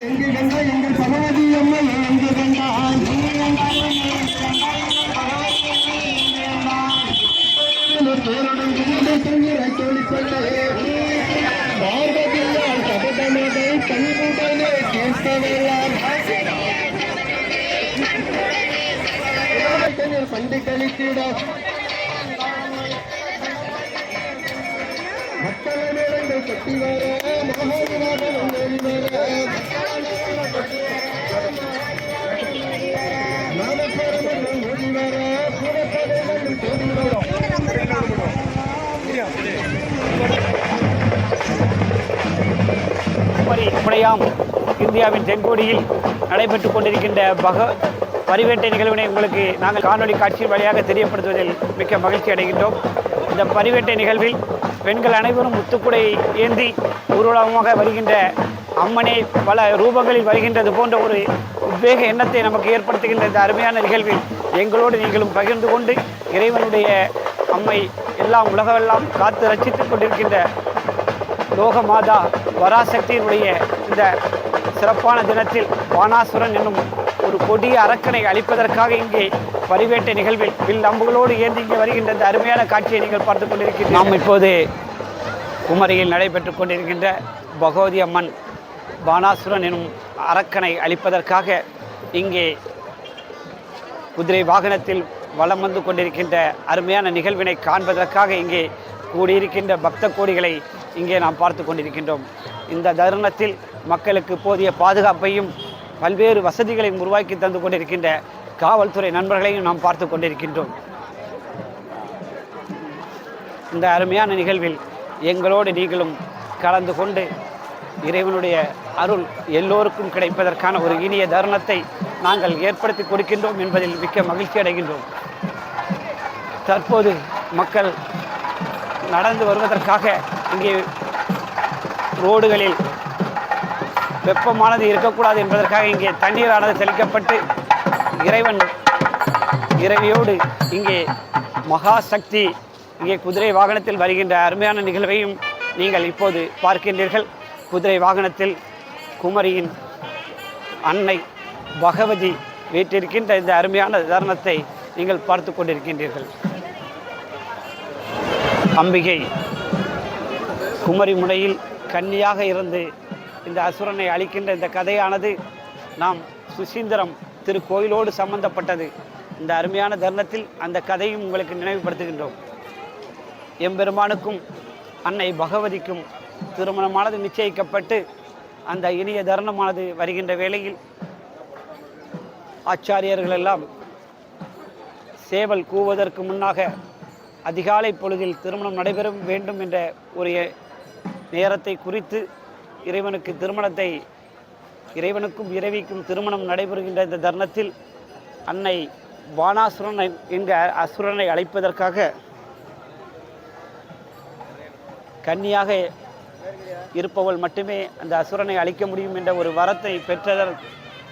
எங்கு கண்டாய் எங்கள் பகவதி அம்மை எங்கு கண்டாய் பேருடன் கிண்டு தண்ணீரை தொழிற்கொண்டே கேட்கவெல்லாம் பண்டு கழித்திட மக்கள் நேரங்கள் கட்டி வர மகாவிநாதன் புறப்படைகள் முனையாம் இந்தியாவின் தென்கோடியில் நடைபெற்றுக் கொண்டிருக்கின்ற பக பரிவேட்டை நிகழ்வினை உங்களுக்கு நாங்கள் காணொலி காட்சி வழியாக தெரியப்படுத்துவதில் மிக்க மகிழ்ச்சி அடைகின்றோம். இந்த பரிவேட்டை நிகழ்வில் பெண்கள் அனைவரும் முத்துக்குடை ஏந்தி ஊர்வலமாக வருகின்ற அம்மனை பல ரூபங்களில் வருகின்றது போன்ற ஒரு உத்வேக எண்ணத்தை நமக்கு ஏற்படுத்துகின்ற இந்த அருமையான நிகழ்வில் எங்களோடு நீங்களும் பகிர்ந்து கொண்டு இறைவனுடைய அம்மை எல்லாம் உலகமெல்லாம் காத்து ரட்சித்துக் கொண்டிருக்கின்ற லோகமாதா வராசக்தியினுடைய இந்த சிறப்பான தினத்தில் வானாசுரன் என்னும் ஒரு கொடிய அரக்கனை அழிப்பதற்காக இங்கே பரிவேட்டை நிகழ்வில் வில் அம்புகளோடு ஏந்தி இங்கே வருகின்ற இந்த அருமையான காட்சியை நீங்கள் பார்த்து கொண்டிருக்கிறீர்கள். நாம் இப்போது குமரியில் நடைபெற்றுக் கொண்டிருக்கின்ற பகவதி அம்மன் பானாசுரன் எனும் அரக்கனை அழிப்பதற்காக இங்கே குதிரை வாகனத்தில் வலம் வந்து கொண்டிருக்கின்ற அருமையான நிகழ்வினை காண்பதற்காக இங்கே கூடியிருக்கின்ற பக்த கோடிகளை இங்கே நாம் பார்த்து கொண்டிருக்கின்றோம். இந்த தருணத்தில் மக்களுக்கு போதிய பாதுகாப்பையும் பல்வேறு வசதிகளையும் உருவாக்கி தந்து கொண்டிருக்கின்ற காவல்துறை நண்பர்களையும் நாம் பார்த்து கொண்டிருக்கின்றோம். இந்த அருமையான நிகழ்வில் எங்களோடு நீங்களும் கலந்து கொண்டு இறைவனுடைய அருள் எல்லோருக்கும் கிடைப்பதற்கான ஒரு இனிய தருணத்தை நாங்கள் ஏற்படுத்தி கொடுக்கின்றோம் என்பதில் மிக்க மகிழ்ச்சி அடைகின்றோம் தற்போது மக்கள் நடந்து வருவதற்காக இங்கே ரோடுகளில் வெப்பமானது இருக்கக்கூடாது என்பதற்காக இங்கே தண்ணீரானது தெளிக்கப்பட்டு இறைவன் இறைவியோடு இங்கே மகாசக்தி இங்கே குதிரை வாகனத்தில் வருகின்ற அருமையான நிகழ்வையும் நீங்கள் இப்போது பார்க்கின்றீர்கள். குதிரை வாகனத்தில் குமரியின் அன்னை பகவதி வீட்டிருக்கின்ற இந்த அருமையான தருணத்தை நீங்கள் பார்த்து கொண்டிருக்கின்றீர்கள். அம்பிகை குமரி முனையில் கன்னியாக இருந்து இந்த அசுரனை அழிக்கின்ற இந்த கதையானது நாம் சுசீந்திரம் திருக்கோயிலோடு சம்பந்தப்பட்டது. இந்த அருமையான தருணத்தில் அந்த கதையும் உங்களுக்கு நினைவுபடுத்துகின்றோம். எம்பெருமானுக்கும் அன்னை பகவதிக்கும் திருமணமானது நிச்சயிக்கப்பட்டு அந்த இனிய தருணமானது வருகின்ற வேளையில் ஆச்சாரியர்கள் எல்லாம் சேவல் கூவதற்கு முன்னாக அதிகாலை பொழுதில் திருமணம் நடைபெற வேண்டும் என்ற ஒரு நேரத்தை குறித்து இறைவனுக்கு திருமணத்தை இறைவனுக்கும் இறைவிக்கும் திருமணம் நடைபெறுகின்ற இந்த தருணத்தில் அன்னை வானாசுரன் என்கிற அசுரனை அழைப்பதற்காக கன்னியாக இருப்பவள் மட்டுமே அந்த அசுரனை அழிக்க முடியும் என்ற ஒரு வரத்தை பெற்றதன்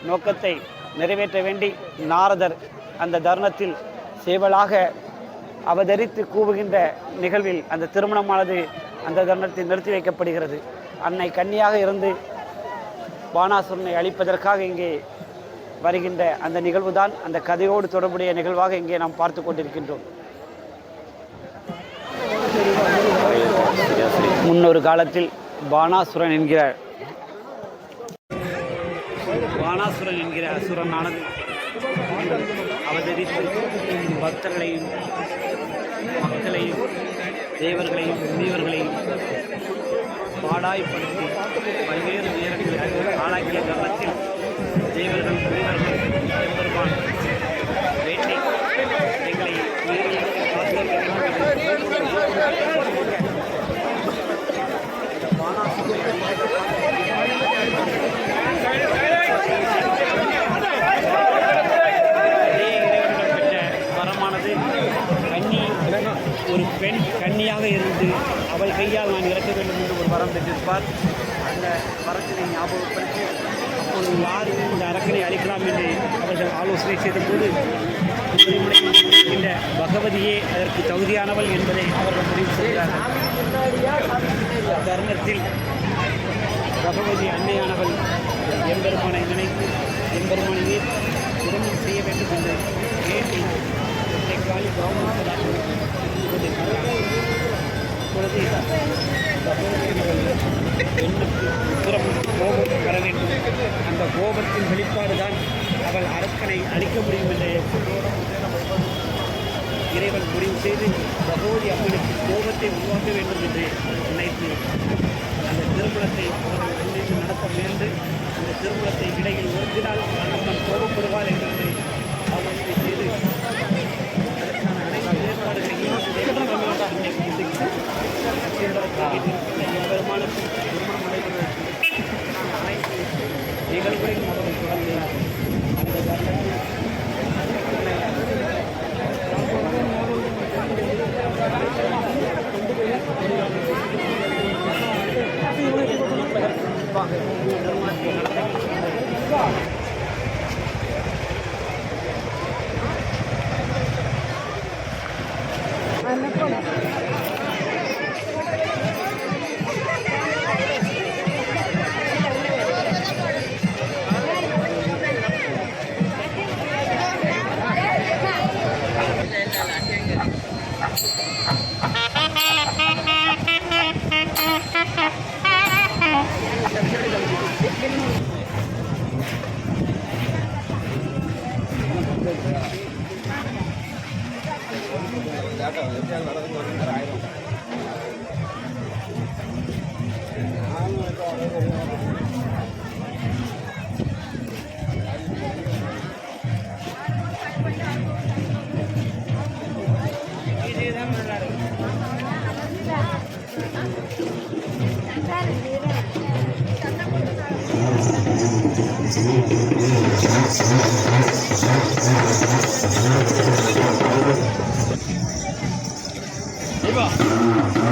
நோக்கத்தை நிறைவேற்ற வேண்டி நாரதர் அந்த தருணத்தில் சேவலாக அவதரித்து கூவுகின்ற நிகழ்வில் அந்த திருமணமானது அந்த தருணத்தில் நிறுத்தி வைக்கப்படுகிறது. அன்னை கன்னியாக இருந்து பானாசுரனை அழிப்பதற்காக இங்கே வருகின்ற அந்த நிகழ்வுதான் அந்த கதையோடு தொடர்புடைய நிகழ்வாக இங்கே நாம் பார்த்து கொண்டிருக்கின்றோம். முன்னொரு காலத்தில் பானாசுரன் என்கிற பானாசுரன் என்கிற அசுரனானது அவதரித்து பக்தர்களையும் மக்களையும் தேவர்களையும் முனிவர்களையும் பாடாய்ப்படுத்தி பல்வேறு நேரங்களுக்கு ஆளாக்கிய தருணத்தில் தேவர்கள் முனிவர்கள் பெருமான் இருந்து அவள் கையால் நான் இறக்க வேண்டும் என்று ஒரு வரம் பெற்றிருப்பார் அந்த வரத்தினை ஞாபகப்படுத்தி அப்போது யார் இந்த அரக்கனை அழிக்கலாம் என்று அவர்கள் ஆலோசனை செய்தபோது இந்த பகவதியே அதற்கு தகுதியானவள் என்பதை அவர்கள் முடிவு செய்கிறார்கள் தருணத்தில் பகவதி அன்னையானவள் எம்பெருமானை நினைத்து எம்பெருமானையே திருமணம் செய்ய வேண்டும் என்று வேண்டி காலி கவர்மெண்ட் கோபம் அந்த கோபத்தின் வெளிப்பாடு தான் அவள் அரக்கனை அழிக்க முடியும் என்று இறைவன் முடிவு செய்து பகவதி அம்மனுக்கு கோபத்தை உருவாக்க வேண்டும் என்று நினைத்து அந்த திருமணத்தை அவர்கள் நடத்த முயன்று அந்த திருமணத்தை இடையில் ஒருத்தினால் அம்மன் கோபப்படுவார் என்பதை பெருமானுக்கும் திருமணம் நடைபெறுவதற்கு அனைத்து நிகழ்வுகளையும் அவர்கள் தொடர்ந்து அந்த தருணத்தில் எல்லா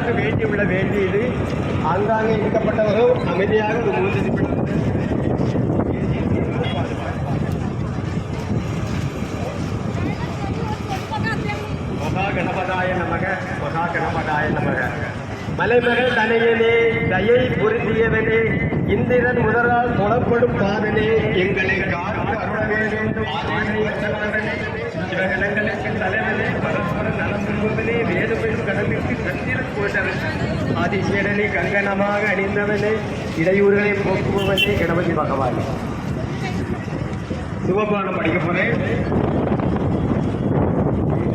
இல்லங்கள் எல்லாருக்கும் வேண்டியுள்ள வேண்டியது ஆங்காங்கே இருக்கப்பட்டவர்கள் அமைதியாக ஒரு மூன்று மகா நமக மகா நமக. மலைமகள் தனையனே தயை பொருந்தியவனே இந்திரன் முதலால் தொழப்படும் பாதனே எங்களை காத்து அருள வேண்டும். ஆதிசேஷனாகனே, சிவகணங்களுக்கு தலைவனே பரஸ்பர நலம் விரும்புவனே வேதபெரும் கடலுக்கு கத்திரக் கோட்டவன் ஆதிசேடனை கங்கணமாக அணிந்தவனே இடையூறுகளை போக்குபவனே கணபதி பகவான். சிவபானம் படிக்க போறேன்.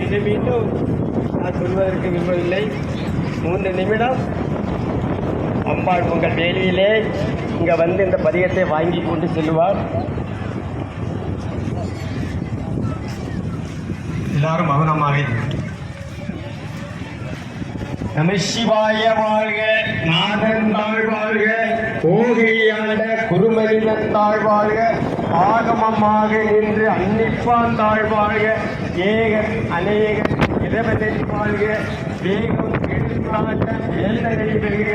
இதை மீண்டும் நான் சொல்வதற்கு விரும்பவில்லை மூன்று நிமிடம். அம்பாள் உங்கள் வேலியிலே இங்க வந்து இந்த பதிகத்தை வாங்கி கொண்டு செல்வார் எல்லாரும் மௌனமாக நம சிவாய வாழ்க நாதன் தாழ் வாழ்க கோகையாண்ட தாழ்வாழ்க தாழ் வாழ்க ஆகமமாக நின்று அன்னிப்பான் தாழ் வாழ்க ஏகன் அநேகன் வாழ்க வேகம் எடுத்தாண்ட ஏழனை பெறுக